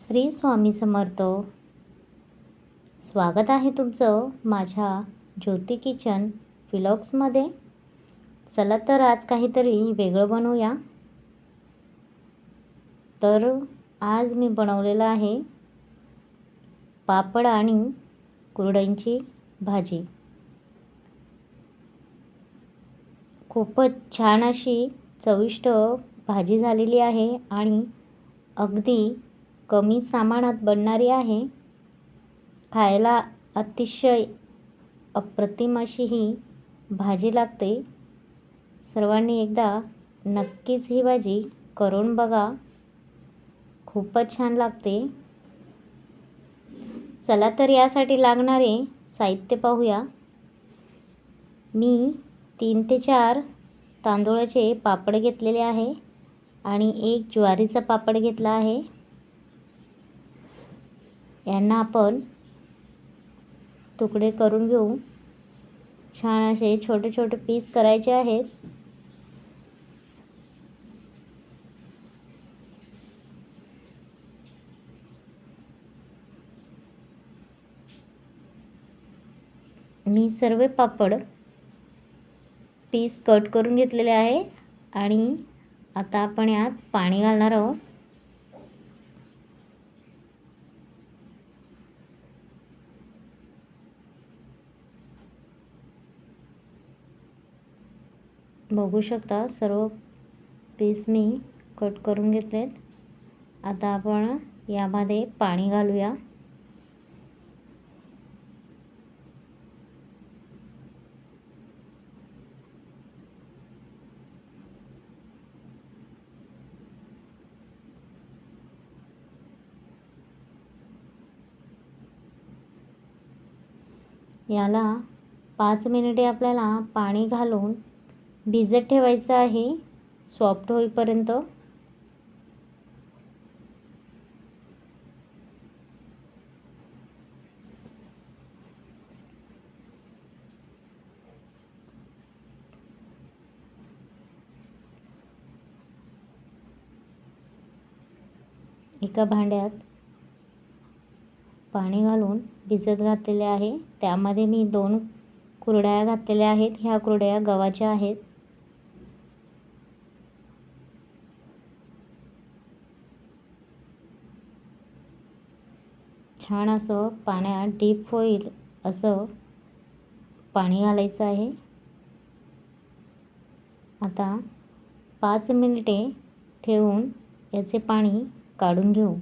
श्री स्वामी समर्थ. स्वागत आहे तुमचं माझ्या ज्योती किचन फिलॉक्समध्ये चला तर आज काहीतरी वेगळं बनवूया. तर आज मी बनवलेलं आहे पापड आणि कुरडईंची भाजी. खूपच छान अशी चविष्ट भाजी झालेली आहे आणि अगदी कमी सामानात बनणारी आहे. खायला अतिशय अप्रतिम अशी ही भाजी लागते. सर्वांनी एकदा नक्कीच ही भाजी करून बघा. खूपच छान लागते. चला तर यासाठी लागणारे साहित्य पाहूया. मी तीन ते चार तांदूळाचे पापड घेतलेले आहे आणि एक ज्वारीचा पापड घेतला आहे. यांना आपण तुकडे करून घेऊ. छान असे छोटे छोटे पीस करायचे आहेत. मी सर्व पापड पीस कट करून घेतलेले आहे आणि आता आपण यात पाणी घालणार आहोत. बघू शकता. सर्व पीस मी कट करून घेतलेत. आता आपण यामध्ये पाणी घालूया. याला पाच मिनिटे आपल्याला पाणी घालून भिजत ठेवायचं आहे. सॉफ्ट होईपर्यंत. एका भांड्यात पाणी घालून भिजत घातलेले आहे. त्यामध्ये मी दोन कुरड्या घातलेल्या आहेत. ह्या कुरड्या गव्हाच्या आहेत. छान असं पाण्यात डीप होईल असं पाणी घालायचं आहे. आता पाच मिनिटे ठेवून याचे पाणी काढून घेऊ.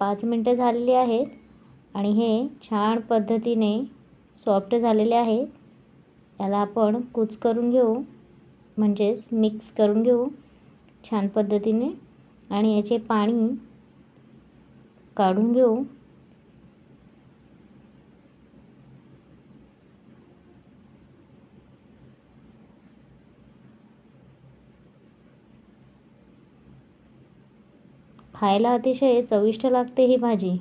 पाच मिनटं झालेली आहेत आणि हे छान पद्धतीने सॉफ्ट झालेले आहेत. याला आपण कूच करून घेऊ म्हणजेच मिक्स करून घेऊ छान पद्धतीने. आणि याचे पाणी काढून घेऊ. खायला अतिशय चविष्ट लागते ही भाजी.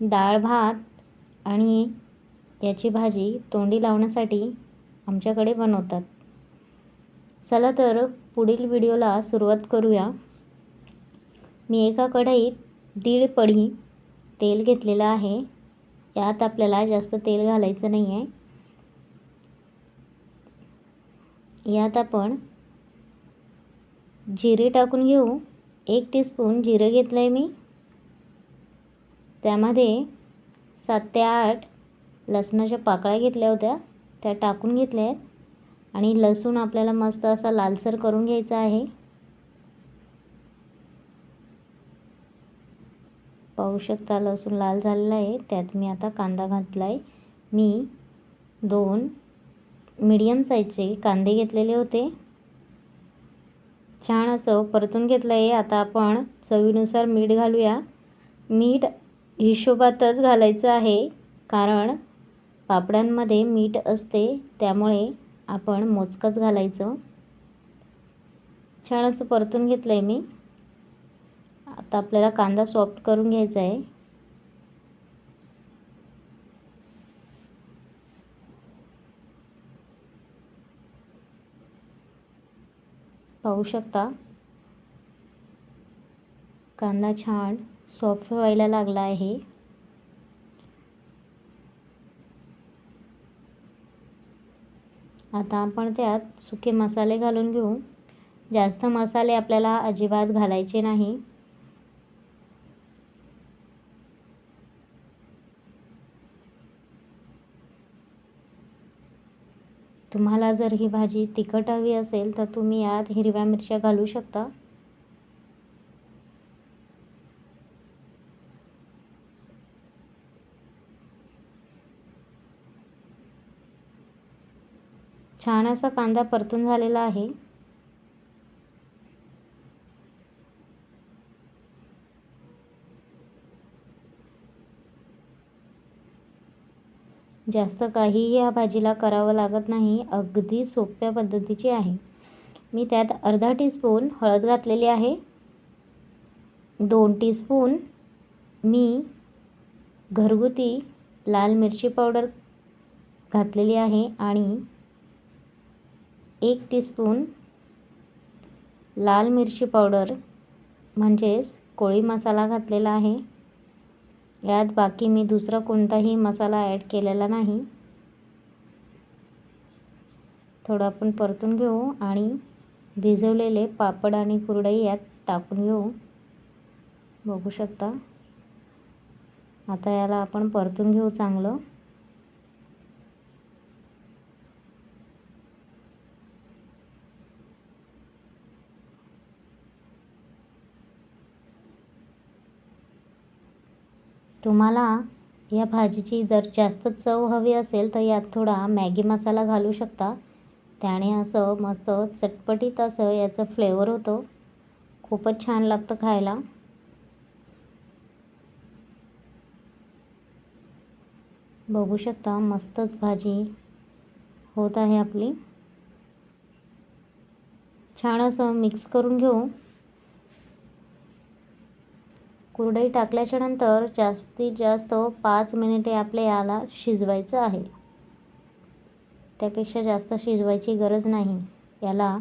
डाळ भात आणि याची भाजी तोंडी लावण्यासाठी आमच्याकडे बनवतात. चला तर पुढील व्हिडिओला सुरुवात करूया. मी एका कढईत दीड पडी तेल घेतलेलं आहे. यात आपल्याला जास्त तेल घालायचं नाही आहे यात आपण जिरे टाकून घेऊ. एक टीस्पून जिरं घेतलं आहे मी. त्यामध्ये सात ते आठ लसणाच्या पाकळ्या घेतल्या होत्या. त्या टाकून घेतल्या आहेत आणि लसूण आपल्याला मस्त असा लालसर करून घ्यायचा आहे. पाहू शकता लसूण लाल झालेला आहे. त्यात मी आता कांदा घातला आहे मी दोन मीडियम साईजचे कांदे घेतलेले होते. छान असं परतून घेतलं आहे आता आपण चवीनुसार मीठ घालूया. मीठ हिशोबातच घालायचं आहे. कारण पापड्यांमध्ये मीठ असते. त्यामुळे आपण मोजकंच घालायचं. छान असं परतून घेतलं आहे मी. आता आपल्याला कांदा सॉफ्ट करून घ्यायचा आहे. पाहू शकता? कांदा छान सॉफ्ट व्हायला लागला आहे. आता आपण त्यात सुके मसाले घालून घेऊ. जास्त मसाले आपल्याला अजिबात घालायचे नाही. तुम्हाला जर ही भाजी तिखट हवी असेल तर तुम्ही यात हिरव्या मिरच्या घालू शकता. छान असा कांदा परतून झालेला आहे. जास्त काहीही या भाजीला करावं लागत नाही अगदी सोप्या पद्धतीची आहे. मी त्यात अर्धा टीस्पून हळद घातलेली आहे. दोन टीस्पून मी घरगुती लाल मिरची पावडर घातलेली आहे आणि एक टीस्पून लाल मिरची पावडर म्हणजेच कोळी मसाला घातलेला आहे. यात बाकी मी दुसरा कोणताही मसाला ॲड केलेला नाही. थोडं आपण परतून घेऊ आणि भिजवलेले पापड आणि कुरडई यात टाकून घेऊ. बघू शकता. आता याला आपण परतून घेऊ चांगलं. तुम्हाला या भाजीची जर जास्त चव हवी असेल तर यात थोडा मॅगी मसाला घालू शकता. त्याने असं मस्त चटपटीत असं याचं फ्लेवर होतो. खूपच छान लागतं खायला. बघू शकता मस्तच भाजी होत आहे आपली. छान असं मिक्स करून घेऊ. कुरडई टाकल्याच्या नंतर जास्तीत जास्त पाच मिनिटे आपल्या याला शिजवायचं आहे. त्यापेक्षा जास्त शिजवायची गरज नाही. याला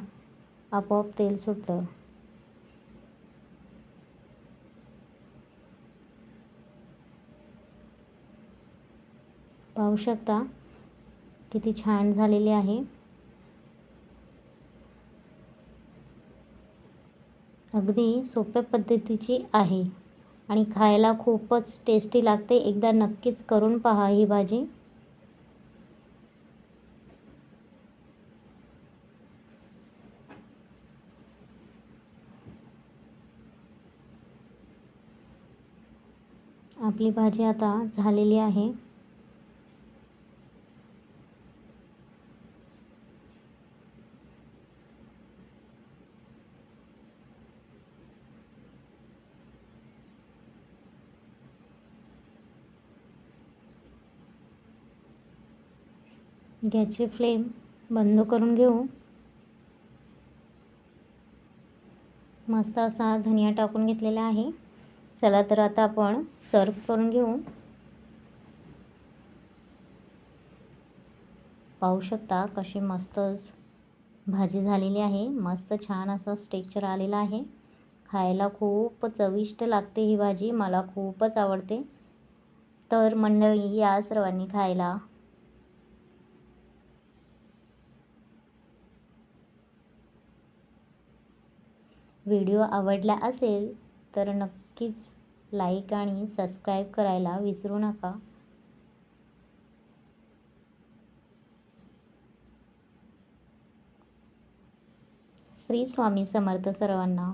आपोआप तेल सुटतं. पाहू शकता किती छान झालेली आहे. अगदी सोप्या पद्धतीची आहे. आणि खायला खूपच टेस्टी लागते. एकदा नक्कीच करून पहा ही भाजी. आपली भाजी आता झालेली आहे. गॅसची फ्लेम बंद करून घेऊ. मस्त असा धनिया टाकून घेतलेला आहे. चला तर आता आपण सर्व करून घेऊ. पाहू शकता कशी मस्त भाजी झालेली आहे. मस्त छान असं स्टेक्चर आलेला आहे. खायला खूप चविष्ट लागते ही भाजी. मला खूपच आवडते. तर मंडळी या सर्वांनी खायला व्हिडिओ आवडला असेल तर नक्कीच लाईक आणि सबस्क्राईब करायला विसरू नका. श्री स्वामी समर्थ सर्वांना